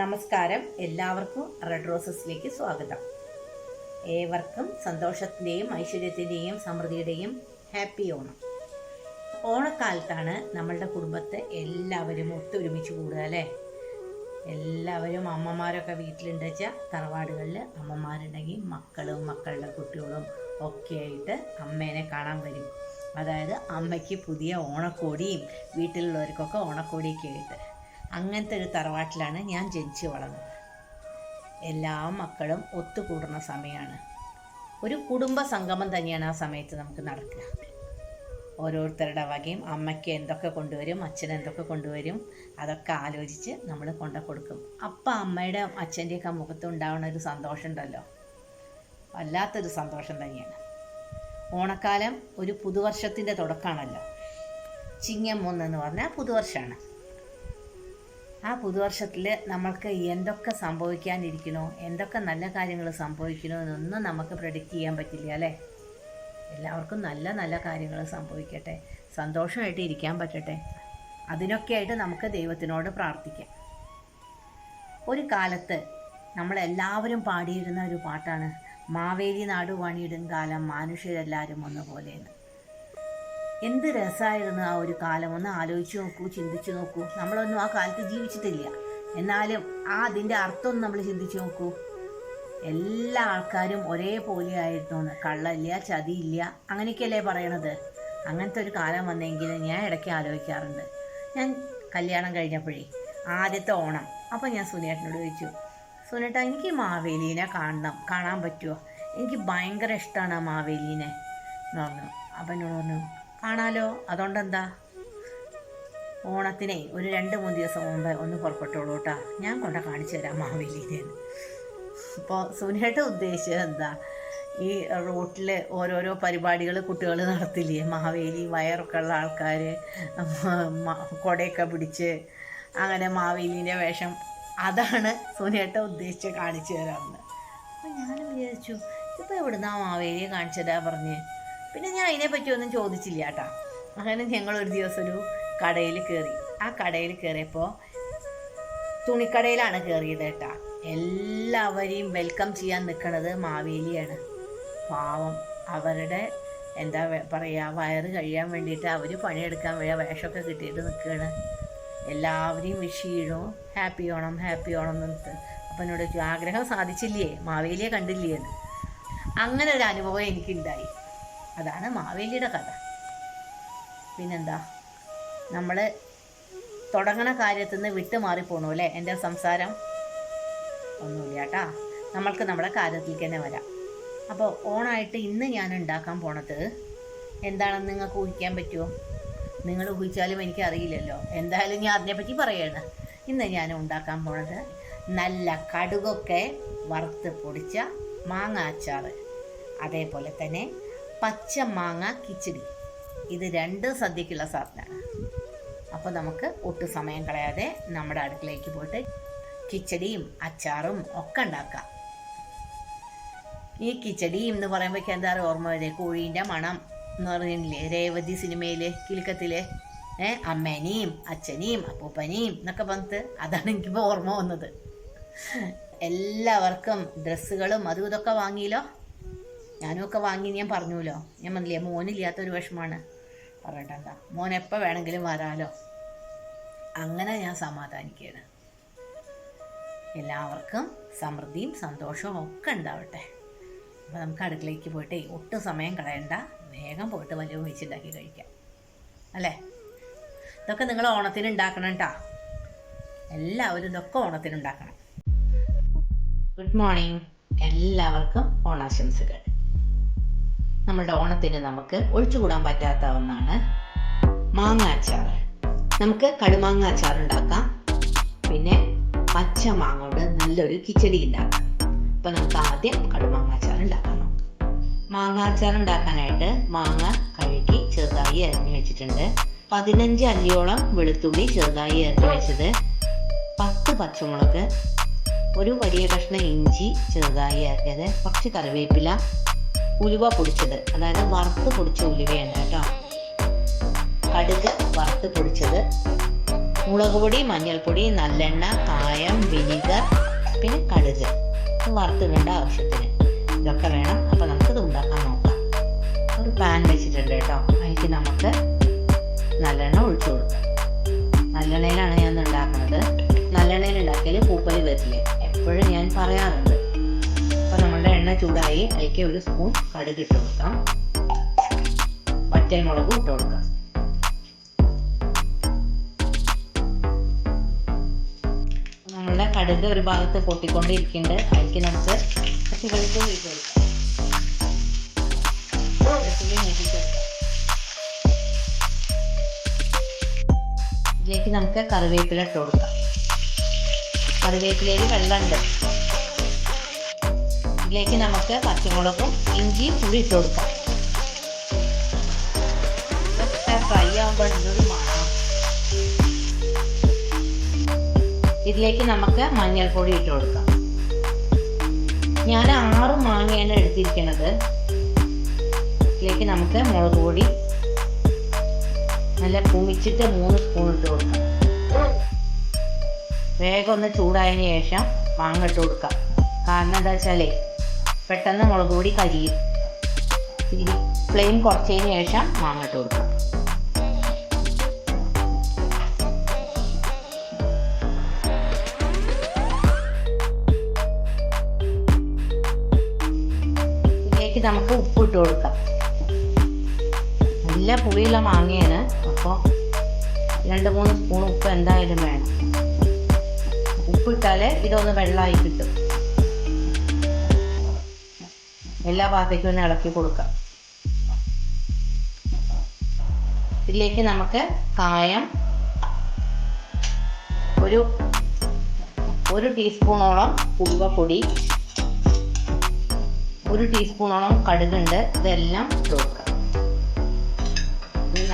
നമസ്കാരം. എല്ലാവർക്കും റെഡ് റോസസിലേക്ക് സ്വാഗതം. ഏവർക്കും സന്തോഷത്തിന്റെയും ഐശ്വര്യത്തിന്റെയും സമൃദ്ധിയുടെയും ഹാപ്പി ഓണം. ഓണക്കാലത്താണ് നമ്മളുടെ കുടുംബത്തെ എല്ലാവരും ഒത്തൊരുമിച്ച് കൂടുക അല്ലേ? എല്ലാവരും അമ്മമാരൊക്കെ വീട്ടിലുണ്ട് വെച്ചാൽ തറവാടുകളിൽ അമ്മമാരുണ്ടെങ്കിൽ മക്കളും മക്കളുടെ കുട്ടികളും ഒക്കെ ആയിട്ട് അമ്മേനെ കാണാൻ വരും. അതായത് അമ്മയ്ക്ക് പുതിയ ഓണക്കോടിയും വീട്ടിലുള്ളവർക്കൊക്കെ ഓണക്കോടിയൊക്കെ ആയിട്ട്. അങ്ങനത്തെ ഒരു തറവാട്ടിലാണ് ഞാൻ ജനിച്ചു വളർന്നത്. എല്ലാ മക്കളും ഒത്തുകൂടുന്ന സമയമാണ് ഒരു കുടുംബ സംഗമം തന്നെയാണ് ആ സമയത്ത് നമുക്ക് നടക്കുക. ഓരോരുത്തരുടെ വകയും അമ്മയ്ക്ക് എന്തൊക്കെ കൊണ്ടുവരും അച്ഛൻ എന്തൊക്കെ കൊണ്ടുവരും അതൊക്കെ ആലോചിച്ച് നമ്മൾ കൊണ്ട കൊടുക്കും. അപ്പം അമ്മയുടെ അച്ഛന്റെയൊക്കെ മുഖത്ത് ഉണ്ടാവുന്ന ഒരു സന്തോഷം ഉണ്ടല്ലോ. വല്ലാത്തൊരു സന്തോഷം തന്നെയാണ്. ഓണക്കാലം ഒരു പുതുവർഷത്തിന്റെ തുടക്കമാണല്ലോ. ചിങ്ങം മൂന്നെന്ന് പറഞ്ഞാൽ പുതുവർഷമാണ്. ആ പുതുവർഷത്തിൽ നമ്മൾക്ക് എന്തൊക്കെ സംഭവിക്കാനിരിക്കണോ എന്തൊക്കെ നല്ല കാര്യങ്ങൾ സംഭവിക്കണോ എന്നൊന്നും നമുക്ക് പ്രഡിക്റ്റ് ചെയ്യാൻ പറ്റില്ല അല്ലേ? എല്ലാവർക്കും നല്ല നല്ല കാര്യങ്ങൾ സംഭവിക്കട്ടെ സന്തോഷമായിട്ട് ഇരിക്കാൻ പറ്റട്ടെ. അതിനൊക്കെയായിട്ട് നമുക്ക് ദൈവത്തിനോട് പ്രാർത്ഥിക്കാം. ഒരു കാലത്ത് നമ്മളെല്ലാവരും പാടിയിരുന്ന ഒരു പാട്ടാണ് മാവേലി നാട് പണിയിടും കാലം മനുഷ്യരെല്ലാവരും ഒന്നുപോലെയെന്ന്. എന്ത് രസമായിരുന്നു ആ ഒരു കാലം. ഒന്ന് ആലോചിച്ച് നോക്കൂ ചിന്തിച്ച് നോക്കൂ. നമ്മളൊന്നും ആ കാലത്ത് ജീവിച്ചിട്ടില്ല. എന്നാലും ആ അതിന്റെ അർത്ഥം നമ്മൾ ചിന്തിച്ച് നോക്കൂ. എല്ലാ ആൾക്കാരും ഒരേപോലെ ആയിരുന്നു. കള്ളല്ല ചതിയില്ല അങ്ങനെയൊക്കെയല്ലേ പറയണത്. അങ്ങനത്തെ ഒരു കാലം വന്നെങ്കിൽ ഞാൻ ഇടയ്ക്ക് ആലോചിക്കാറുണ്ട്. ഞാൻ കല്യാണം കഴിഞ്ഞപ്പോഴേ ആദ്യത്തെ ഓണം. അപ്പോൾ ഞാൻ സുനേട്ടനോട് ചോദിച്ചു സുനേട്ട എനിക്ക് മാവേലീനെ കാണണം കാണാൻ പറ്റുമോ എനിക്ക് ഭയങ്കര ഇഷ്ടമാണ് ആ മാവേലീനെ. എന്ന് പറഞ്ഞു. അപ്പം എന്നോട് പറഞ്ഞു കാണാലോ? അതുകൊണ്ടെന്താ? ഓണത്തിനെ ഒരു രണ്ട് മൂന്ന് ദിവസം മുമ്പ് ഒന്ന് പുറപ്പെട്ടോളൂ കേട്ടോ ഞാൻ കൊണ്ട കാണിച്ചു തരാം മാവേലീനെ അപ്പോൾ സുനേട്ട ഉദ്ദേശിച്ചത് എന്താ? ഈ റോട്ടിൽ ഓരോരോ പരിപാടികൾ കുട്ടികൾ നടത്തില്ലേ? മാവേലി വയറൊക്കെ ഉള്ള ആൾക്കാർ കുടയൊക്കെ പിടിച്ച് അങ്ങനെ മാവേലിന്റെ വേഷം. അതാണ് സുനിയേട്ട ഉദ്ദേശിച്ച് കാണിച്ചു തരാമെന്ന് അപ്പോൾ ഞാൻ വിചാരിച്ചു ഇപ്പോൾ എവിടുന്നാ മാവേലിയെ കാണിച്ചു തരാ പറഞ്ഞ്? പിന്നെ ഞാൻ അതിനെപ്പറ്റി ഒന്നും ചോദിച്ചില്ല കേട്ടാ അങ്ങനെ ഞങ്ങൾ ഒരു ദിവസം ഒരു കടയിൽ കയറി ആ കടയിൽ കയറിയപ്പോൾ തുണിക്കടയിലാണ് കയറിയത് കേട്ടാ. എല്ലാവരെയും വെൽക്കം ചെയ്യാൻ നിൽക്കുന്നത് മാവേലിയാണ്. പാവം. അവരുടെ എന്താ പറയുക വയറ് കഴിയാൻ വേണ്ടിയിട്ട് അവർ പണിയെടുക്കാൻ വേണ്ട വേഷമൊക്കെ കിട്ടിയിട്ട് നിൽക്കുകയാണ് എല്ലാവരെയും വിഷ് ചെയ്യണു. ഹാപ്പി ഓണം ഹാപ്പി ഓണം എന്ന് അപ്പം എന്നോട് ആഗ്രഹം സാധിച്ചില്ലേ? മാവേലിയെ കണ്ടില്ലേ? എന്ന്. അങ്ങനെ ഒരു അനുഭവം എനിക്കുണ്ടായി. അതാണ് മാവേലിയുടെ കഥ. പിന്നെന്താ? നമ്മൾ തുടങ്ങണ കാര്യത്തിൽ നിന്ന് വിട്ടു മാറിപ്പോണു അല്ലേ? എന്റെ സംസാരം ഒന്നുമില്ല കേട്ടാ നമ്മൾക്ക് നമ്മുടെ കാര്യത്തിലേക്ക് തന്നെ വരാം. അപ്പോൾ ഓണായിട്ട് ഇന്ന് ഞാൻ ഉണ്ടാക്കാൻ പോണത് എന്താണെന്ന് നിങ്ങൾക്ക് ഊഹിക്കാൻ പറ്റുമോ നിങ്ങൾ ഊഹിച്ചാലും എനിക്ക് അറിയില്ലല്ലോ എന്തായാലും ഞാൻ അതിനെപ്പറ്റി പറയാണ്. ഇന്ന് ഞാൻ ഉണ്ടാക്കാൻ പോണത് നല്ല കടുകൊക്കെ വറുത്ത് പൊടിച്ച മാങ്ങ അച്ചാർ അതേപോലെ തന്നെ പച്ച മാങ്ങ കിച്ചടി. ഇത് രണ്ട് സദ്യക്കുള്ള സാധനമാണ്. അപ്പോൾ നമുക്ക് ഒട്ടും സമയം കളയാതെ നമ്മുടെ അടുക്കളയിലേക്ക് പോയിട്ട് കിച്ചടിയും അച്ചാറും ഒക്കെ ഉണ്ടാക്കാം. ഈ കിച്ചടി എന്ന് പറയുമ്പോൾ എന്താ പറയുക ഓർമ്മ വരെ കോഴീന്റെ മണം എന്ന് പറഞ്ഞില്ലേ രേവതി സിനിമയിലെ കിലുക്കത്തിലെ ഏ അമ്മേനെയും അച്ഛനെയും അപ്പൂപ്പനെയും എന്നൊക്കെ പറഞ്ഞിട്ട് അതാണ് എനിക്കിപ്പോൾ ഓർമ്മ വന്നത്. എല്ലാവർക്കും ഡ്രസ്സുകളും അതും ഇതൊക്കെ വാങ്ങിയല്ലോ? ഞാനും ഒക്കെ വാങ്ങി ഞാൻ പറഞ്ഞുല്ലോ ഞാൻ പറഞ്ഞില്ലേ മോനില്ലാത്തൊരു വിഷമാണ്. പറഞ്ഞിട്ട് എന്താ? മോൻ എപ്പോൾ വേണമെങ്കിലും വരാലോ. അങ്ങനെ ഞാൻ സമാധാനിക്കുകയാണ്. എല്ലാവർക്കും സമൃദ്ധിയും സന്തോഷവും ഒക്കെ ഉണ്ടാവട്ടെ. അപ്പോൾ നമുക്ക് അടുക്കളയ്ക്ക് പോയിട്ട് ഒട്ടും സമയം കളയണ്ട. വേഗം പോയിട്ട് വലിയ ഒഴിച്ചുണ്ടാക്കി കഴിക്കാം. അല്ലേ? ഇതൊക്കെ നിങ്ങൾ ഓണത്തിന് ഉണ്ടാക്കണം കേട്ടോ. എല്ലാവരും ഇതൊക്കെ ഓണത്തിന് ഉണ്ടാക്കണം. ഗുഡ് മോർണിംഗ് എല്ലാവർക്കും ഓണാശംസകൾ. നമ്മുടെ ഓണത്തിന് നമുക്ക് ഒഴിച്ചുകൂടാൻ പറ്റാത്ത ഒന്നാണ് മാങ്ങ അച്ചാർ നമുക്ക് കടുമാങ്ങ അച്ചാർ ഉണ്ടാക്കാം പിന്നെ പച്ച മാങ്ങ കൊണ്ട് നല്ലൊരു കിച്ചടി ഉണ്ടാക്കാം. അപ്പൊ നമുക്ക് ആദ്യം കടുമാങ്ങ അച്ചാർ ഉണ്ടാക്കാം മാങ്ങ അച്ചാർ ഉണ്ടാക്കാനായിട്ട് മാങ്ങ കഴുകി ചെറുതായി അരിഞ്ഞു വെച്ചിട്ടുണ്ട്. പതിനഞ്ച് അല്ലിയോളം വെളുത്തുള്ളി ചെറുതായി അരിഞ്ഞു വെച്ചത്. പത്ത് പച്ചമുളക് ഒരു വലിയ കഷ്ണം ഇഞ്ചി ചെറുതായി അരിഞ്ഞത് കുറച്ച് കറിവേപ്പില ഉലുവ പൊടിച്ചത്. അതായത് വറുത്ത് പൊടിച്ച ഉലുവയാണ് കേട്ടോ. കടുക് വറുത്ത് പൊടിച്ചത്. മുളക് പൊടി മഞ്ഞൾപ്പൊടി നല്ലെണ്ണ കായം വിനിഗർ പിന്നെ കടുക്. വറുത്തിടേണ്ട ആവശ്യത്തിന്. ഇതൊക്കെ വേണം. അപ്പോൾ നമുക്കിത് ഉണ്ടാക്കാൻ നോക്കാം. ഒരു പാൻ വെച്ചിട്ടുണ്ട് കേട്ടോ. അതിലേക്ക് നമുക്ക് നല്ലെണ്ണ ഒഴിച്ചു കൊടുക്കാം. നല്ലെണ്ണയിലാണ് ഞാൻ ഉണ്ടാക്കുന്നത്. നല്ലെണ്ണയിൽ ഉണ്ടാക്കിയാൽ പൂപ്പൽ വരില്ല? എപ്പോഴും ഞാൻ പറയാറുണ്ട്. എണ്ണ ചൂടായി അതിലേക്ക് ഒരു സ്പൂൺ കടുക് ഇട്ട് കൊടുക്കാം. പച്ചമുളകും ഇട്ട് കൊടുക്കാം. നമ്മളുടെ കടുക് ഒരു ഭാഗത്ത് പൊട്ടിക്കൊണ്ടിരിക്കുന്നുണ്ട്. അതിലേക്ക് നമുക്ക് കുറച്ച് വെളുത്തുള്ളി ഇട്ട് കൊടുക്കാം. ഇതിലേക്ക് നമുക്ക് കറിവേപ്പില ഇട്ട് കൊടുക്കാം. കറിവേപ്പിലയിൽ വെള്ളമുണ്ട്. ഇതിലേക്ക് നമുക്ക് പച്ചമുളകും ഇഞ്ചിയും പുളി ഇട്ട് കൊടുക്കാം. ഫ്രൈ ആകുമ്പോൾ ഇതിലേക്ക് നമുക്ക് മഞ്ഞൾപ്പൊടി ഇട്ട് കൊടുക്കാം. ഞാൻ ആറ് മാങ്ങയാണ് എടുത്തിരിക്കുന്നത് ഇതിലേക്ക് നമുക്ക് മുളക് പൊടി നല്ല കുമിച്ചിട്ട് മൂന്ന് സ്പൂൺ ഇട്ട് കൊടുക്കാം. വേഗം ഒന്ന് ചൂടായതിന് ശേഷം മാങ്ങ ഇട്ട് കൊടുക്കാം. കാരണം എന്താ വെച്ചാലേ പെട്ടെന്ന് മുളക് പൊടി കരിയും. ഫ്ലെയിം കുറച്ചതിന് ശേഷം മാങ്ങ ഇട്ട് കൊടുക്കും. ഇതിലേക്ക് നമുക്ക് ഉപ്പ് ഇട്ട് കൊടുക്കാം. നല്ല പുളിയുള്ള മാങ്ങയാണ്. അപ്പോൾ രണ്ട് മൂന്ന് സ്പൂൺ ഉപ്പ് എന്തായാലും വേണം. ഉപ്പിട്ടാൽ ഇതൊന്ന് വെള്ളമായി കിട്ടും. എല്ലാ ഭാഗത്തേക്കും ഒന്ന് ഇളക്കി കൊടുക്കാം. ഇതിലേക്ക് നമുക്ക് കായം ഒരു ഒരു ടീസ്പൂണോളം ഉലുവപ്പൊടി ഒരു ടീസ്പൂണോളം കടുകുണ്ട്. ഇതെല്ലാം കൊടുക്കാം.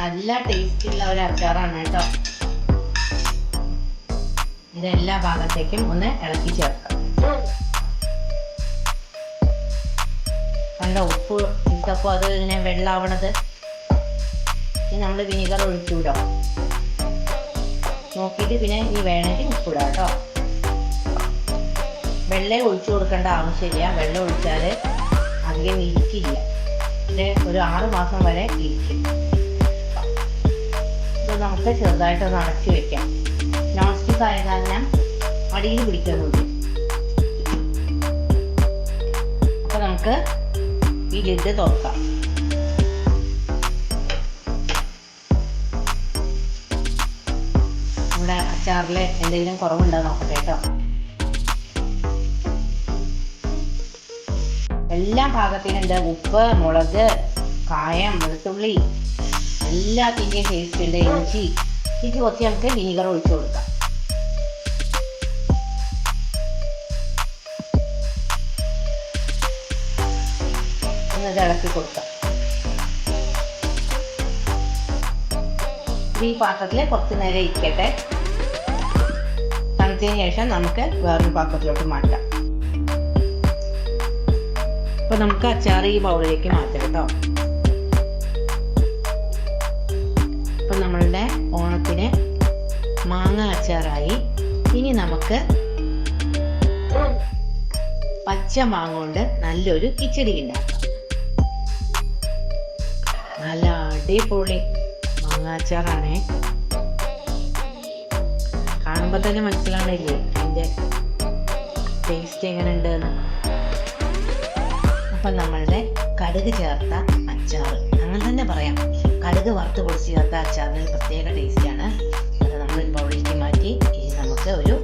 നല്ല ടേസ്റ്റുള്ള ഒരു അച്ചാറാണ് കേട്ടോ. ഇതെല്ലാ ഭാഗത്തേക്കും ഒന്ന് ഇളക്കി ചേർക്കാം. കണ്ട ഉപ്പ് ഇട്ടപ്പോൾ അത് ഇങ്ങനെ വെള്ളാവണത്. നമ്മൾ വിനീഗർ ഒഴിച്ചുവിടോ നോക്കിയിട്ട് പിന്നെ ഇനി വേണമെങ്കിൽ ഉപ്പിടാം കേട്ടോ. വെള്ളം ഒഴിച്ചു കൊടുക്കേണ്ട ആവശ്യമില്ല. വെള്ളം ഒഴിച്ചാൽ അധികം ഇരിക്കില്ല പിന്നെ ഒരു ആറ് മാസം വരെ ഇരിക്കും ഇത് നമുക്ക് ചെറുതായിട്ടൊന്ന് അടച്ചു വെക്കാം. നോൺ സ്റ്റിക്ക് ആയ കാരണം അടിയിൽ പിടിക്കുന്നുണ്ട് അപ്പം നമുക്ക് ഈ ലിഡ് തുറക്കാം. നമ്മുടെ അച്ചാറിൽ എന്തെങ്കിലും കുറവുണ്ടോ നോക്കട്ടെ കേട്ടോ. എല്ലാ ഭാഗത്തിനുണ്ട് ഉപ്പ് മുളക് കായം വെളുത്തുള്ളി എല്ലാത്തിന്റെയും ടേസ്റ്റ് ഉണ്ട്. ഇഞ്ചി ഇത് കുറച്ച് നമുക്ക് വിനീഗർ ഒഴിച്ചു കൊടുക്കാം. എന്നിട്ട് ഇളക്കി കൊടുക്കാം. ഈ പാത്രത്തിൽ കുറച്ച് നേരം ഇരിക്കട്ടെ. തണുത്തതിന് ശേഷം നമുക്ക് വേറൊരു പാത്രത്തിലോട്ട് മാറ്റാം. അപ്പൊ നമുക്ക് അച്ചാർ ഈ ബൗളിലേക്ക് മാറ്റാം കേട്ടോ. അപ്പൊ നമ്മളുടെ ഓണത്തിന് മാങ്ങ അച്ചാറായി. ഇനി നമുക്ക് പച്ച മാങ്ങ കൊണ്ട് നല്ലൊരു കിച്ചടി ഉണ്ടാക്കാം. അടിപൊളി. മാങ്ങ അച്ചാറാണേ കാണുമ്പോൾ തന്നെ മനസ്സിലാണില്ലേ അതിന്റെ ടേസ്റ്റ് എങ്ങനെ ഉണ്ട് അപ്പം നമ്മളുടെ കടുക് ചേർത്ത അച്ചാർ അങ്ങനെ തന്നെ പറയാം. കടുക് വറുത്ത് പൊടിച്ച് ചേർത്ത അച്ചാറിന് പ്രത്യേക ടേസ്റ്റാണ് അത് നമ്മൾ ബൗളിലേക്ക് മാറ്റി ഇനി നമുക്ക് ഒരു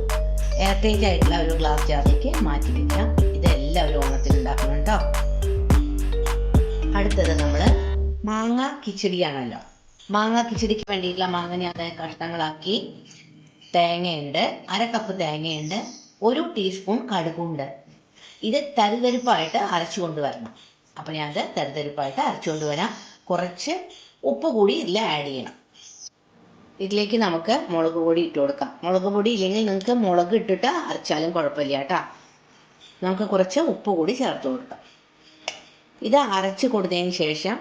എയർ ടൈറ്റ് ആയിട്ടുള്ള ഒരു ഗ്ലാസ് ജാറിലേക്ക് മാറ്റി വെക്കാം. ഇതെല്ലാം ഒരു ഓണത്തിൽ ഉണ്ടാക്കണം കേട്ടോ അടുത്തത് നമ്മൾ മാങ്ങ കിച്ചടിയാണല്ലോ. മാങ്ങ കിച്ചടിക്ക് വേണ്ടിയിട്ടുള്ള മാങ്ങ ഞാൻ കഷ്ണങ്ങളാക്കി തേങ്ങയുണ്ട് അര കപ്പ് തേങ്ങയുണ്ട് ഒരു ടീസ്പൂൺ കടുകുണ്ട്. ഇത് തരിതരിപ്പായിട്ട് അരച്ചു കൊണ്ടുവരണം. ഞാൻ അത് തരിതരിപ്പായിട്ട് അരച്ചു കൊണ്ടുവരാം. കുറച്ച് ഉപ്പ് കൂടി ഇതിൽ ആഡ് ചെയ്യണം. ഇതിലേക്ക് നമുക്ക് മുളക് പൊടി ഇട്ട് കൊടുക്കാം. മുളക് പൊടി ഇല്ലെങ്കിൽ നിങ്ങൾക്ക് മുളക് ഇട്ടിട്ട് അരച്ചാലും കുഴപ്പമില്ല കേട്ടോ. നമുക്ക് കുറച്ച് ഉപ്പ് കൂടി ചേർത്ത് കൊടുക്കാം. ഇത് അരച്ച് കൊടുത്തതിന് ശേഷം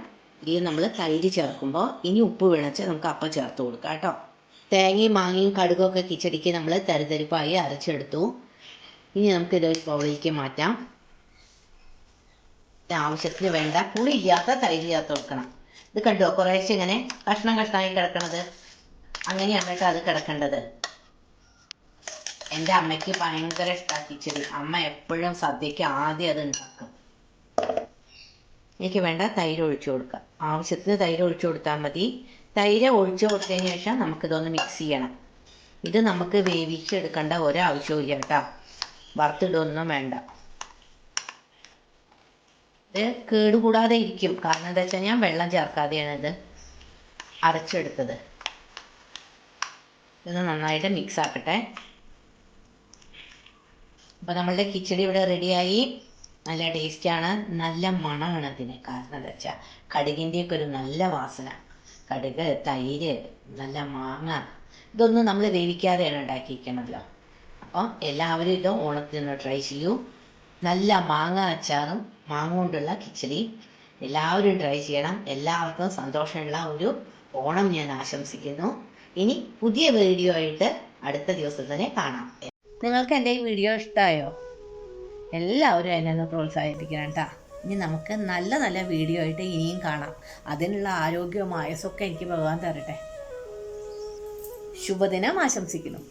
ഇത് നമ്മൾ തൈര് ചേർക്കുമ്പോൾ ഇനി ഉപ്പ് വിളച്ച് നമുക്ക് അപ്പം ചേർത്ത് കൊടുക്കാം കേട്ടോ. തേങ്ങയും മാങ്ങയും കടുകൊക്കെ കിച്ചടിക്ക് നമ്മൾ തരിതരിപ്പായി അരച്ചെടുത്തു. ഇനി നമുക്ക് ഒരു ബൗളിലേക്ക് മാറ്റാം. ആവശ്യത്തിന് വേണ്ട പുളി ഇല്ലാത്ത തൈര് ചേർത്ത് കൊടുക്കണം. ഇത് കണ്ടോ കുറേശ്ശെ ഇങ്ങനെ കഷ്ണം കഷ്ണമായി കിടക്കണത്? അങ്ങനെയാണ് കേട്ടോ അത് കിടക്കേണ്ടത്. എന്റെ അമ്മയ്ക്ക് ഭയങ്കര ഇഷ്ടമാണ് കിച്ചടി. അമ്മ എപ്പോഴും സദ്യക്ക് ആദ്യം അത് ഉണ്ടാക്കും. എനിക്ക് വേണ്ട തൈര് ഒഴിച്ചു കൊടുക്കുക. ആവശ്യത്തിന് തൈര് ഒഴിച്ചു കൊടുത്താൽ മതി. തൈര് ഒഴിച്ചു കൊടുത്തതിന് ശേഷം നമുക്കിതൊന്ന് മിക്സ് ചെയ്യണം. ഇത് നമുക്ക് വേവിച്ചെടുക്കേണ്ട ഒരാവശ്യവും ഇല്ല കേട്ടോ. വറുത്തിടൊന്നും വേണ്ട. ഇത് കേടുകൂടാതെ ഇരിക്കും. കാരണം എന്താ വെച്ചാൽ ഞാൻ വെള്ളം ചേർക്കാതെയാണ് ഇത് അരച്ചെടുത്തത്. ഇത് നന്നായിട്ട് മിക്സ് ആക്കട്ടെ. അപ്പോൾ നമ്മളുടെ കിച്ചടി ഇവിടെ റെഡിയായി നല്ല ടേസ്റ്റാണ് നല്ല മണമാണ് അതിന്. കാരണം എന്താ വെച്ചാൽ കടുകിന്റെയൊക്കെ ഒരു നല്ല വാസന. കടുക് തൈര് നല്ല മാങ്ങ. ഇതൊന്നും നമ്മൾ വേവിക്കാതെയാണ് ഉണ്ടാക്കിയിരിക്കണമല്ലോ അപ്പോൾ എല്ലാവരും ഇത് ഓണത്തിന് ട്രൈ ചെയ്യൂ. നല്ല മാങ്ങ അച്ചാറും മാങ്ങ കൊണ്ടുള്ള കിച്ചടി എല്ലാവരും ട്രൈ ചെയ്യണം. എല്ലാവർക്കും സന്തോഷമുള്ള ഒരു ഓണം ഞാൻ ആശംസിക്കുന്നു. ഇനി പുതിയ വീഡിയോ ആയിട്ട് അടുത്ത ദിവസം തന്നെ കാണാം. നിങ്ങൾക്ക് എന്റെ ഈ വീഡിയോ ഇഷ്ടമായോ എല്ലാവരും എന്നെ ഒന്ന് പ്രോത്സാഹിപ്പിക്കണം കേട്ടോ ഇനി നമുക്ക് നല്ല നല്ല വീഡിയോ ആയിട്ട് ഇനിയും കാണാം. അതിനുള്ള ആരോഗ്യവും ആയസൊക്കെ എനിക്ക് ഭഗവാൻ തരട്ടെ. ശുഭദിനം ആശംസിക്കുന്നു.